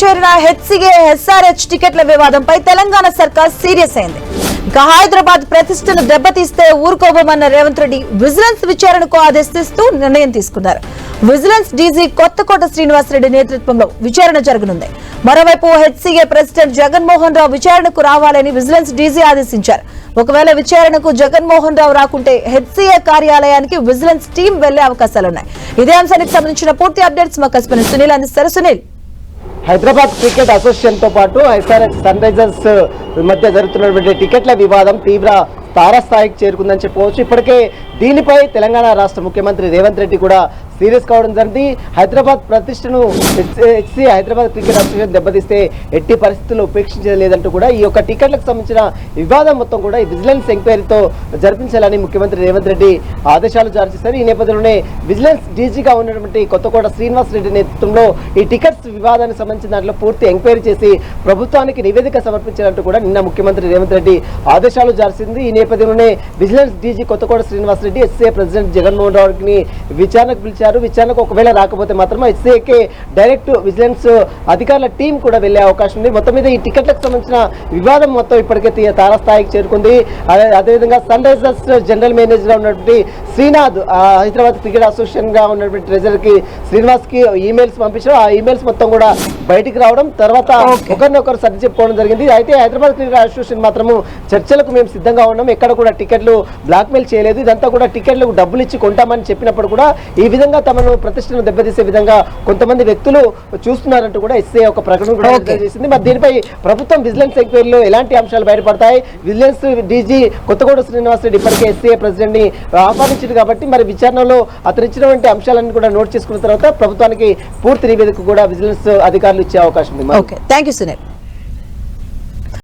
చేరిన HCA SRH టికెట్ల వివాదంపై తెలంగాణ సర్కార్ సీరియస్ అయింది. ఇక హైదరాబాద్ ప్రతిష్టను దెబ్బతీస్తే ఊరుకోబోమన్న రేవంత్ రెడ్డి విజిలెన్స్ విచారణకు ఆదేశిస్తూ నిర్ణయం తీసుకున్నారు. విజిలెన్స్ డీజీ కొత్తకోట శ్రీనివాసరెడ్డి నేతృత్వంలో విచారణ జరగనుంది. మరోవైపు హెచ్సిఏ ప్రెసిడెంట్ జగన్మోహన్ రావు విచారణకు రావాలని విజిలెన్స్ డీజీ ఆదేశించారు. ఒకవేళ విచారణకు జగన్మోహన్ రావు రాకుంటే హెచ్సిఏ కార్యాలయానికి విజిలెన్స్ టీం వెళ్ళే అవకాశాలున్నాయి. ఇదే అంశానికి సంబంధించిన పూర్తి అప్డేట్స్ మా కస్పెన్ సునీల్ అందిస్తారు. సునీల్ హైదరాబాద్ క్రికెట్ అసోసియేషన్తో పాటు ఎస్ఆర్ఎస్ సన్ రైజర్స్ మధ్య జరుగుతున్నటువంటి టికెట్ల వివాదం తీవ్ర తారస్థాయికి చేరుకుందని చెప్పవచ్చు. ఇప్పటికే దీనిపై తెలంగాణ రాష్ట్ర ముఖ్యమంత్రి రేవంత్ రెడ్డి కూడా సీరియస్ కావడం జరిగింది. హైదరాబాద్ ప్రతిష్టను హెచ్సి హైదరాబాద్ క్రికెట్ అసోసియేషన్ దెబ్బతీస్తే ఎట్టి పరిస్థితుల్లో ఉపేక్షించలేదంటూ కూడా ఈ యొక్క టికెట్లకు సంబంధించిన వివాదం మొత్తం కూడా ఈ విజిలెన్స్ ఎంక్వైరీతో జరిపించాలని ముఖ్యమంత్రి రేవంత్ రెడ్డి ఆదేశాలు జారీ చేశారు. ఈ నేపథ్యంలోనే విజిలెన్స్ డీజీగా ఉన్నటువంటి కొత్తకోట శ్రీనివాస్ రెడ్డి నేతృత్వంలో ఈ టికెట్స్ వివాదానికి సంబంధించిన దాంట్లో పూర్తి ఎంక్వైరీ చేసి ప్రభుత్వానికి నివేదిక సమర్పించాలంటూ కూడా నిన్న ముఖ్యమంత్రి రేవంత్ రెడ్డి ఆదేశాలు జారీ చేసింది. ఈ నేపథ్యంలోనే vigilance DG Kothakota Srinivas Reddy SCA president Jaganmohan రావుని విచారణకు పిలిచారు. విచారణకు ఒకవేళ రాకపోతే మాత్రం ఎస్సీఏకే డైరెక్ట్ విజిలెన్స్ అధికారుల టీం కూడా వెళ్ళే అవకాశం ఉంది. మొత్తం మీద ఈ టికెట్లకు సంబంధించిన వివాదం మొత్తం ఇప్పటికే తారస్థాయికి చేరుకుంది. అదే- అదేవిధంగా సన్ రైజర్స్ జనరల్ మేనేజర్ ఉన్నటువంటి శ్రీనాథ్ హైదరాబాద్ క్రికెట్ అసోసియేషన్గా ఉన్నటువంటి ట్రెజర్కి శ్రీనివాస్కి ఈమెయిల్స్ పంపించారు ఆ ఈమెయిల్స్ మొత్తం కూడా బయటికి రావడం. తర్వాత ఒకరినొకరు సర్ది చెప్పుకోవడం జరిగింది. అయితే హైదరాబాద్ క్రికెట్ అసోసియేషన్ మాత్రము చర్చలకు మేము సిద్ధంగా ఉన్నాం. ఎక్కడ కూడా టికెట్లు బ్లాక్ మెయిల్ చేయలేదు. ఇదంతా కూడా టికెట్లకు డబ్బులు ఇచ్చి కొంటామని చెప్పినప్పుడు కూడా ఈ విధంగా తమను ప్రతిష్టను దెబ్బతీసే విధంగా కొంతమంది వ్యక్తులు చూస్తున్నారంటూ కూడా ఎస్ఏ ఒక ప్రకటన కూడా చేసింది. మరి దీనిపై ప్రభుత్వం విజిలెన్స్ ఎంక్వైరీలో ఎలాంటి అంశాలు బయటపడతాయి? విజిలెన్స్ డీజీ కొత్తగూడ శ్రీనివాస్ రెడ్డి ఇప్పటికే ఎస్ఏ ప్రెసిడెంట్ని ఆహ్వానించారు కాబట్టి మరి విచారణలో అతను ఇచ్చినటువంటి అంశాలన్నీ కూడా నోట్ చేసుకున్న తర్వాత ప్రభుత్వానికి పూర్తి నివేదిక కూడా విజిలెన్స్ అధికారులు ఇచ్చే అవకాశం ఉంది. Thank you Sunil.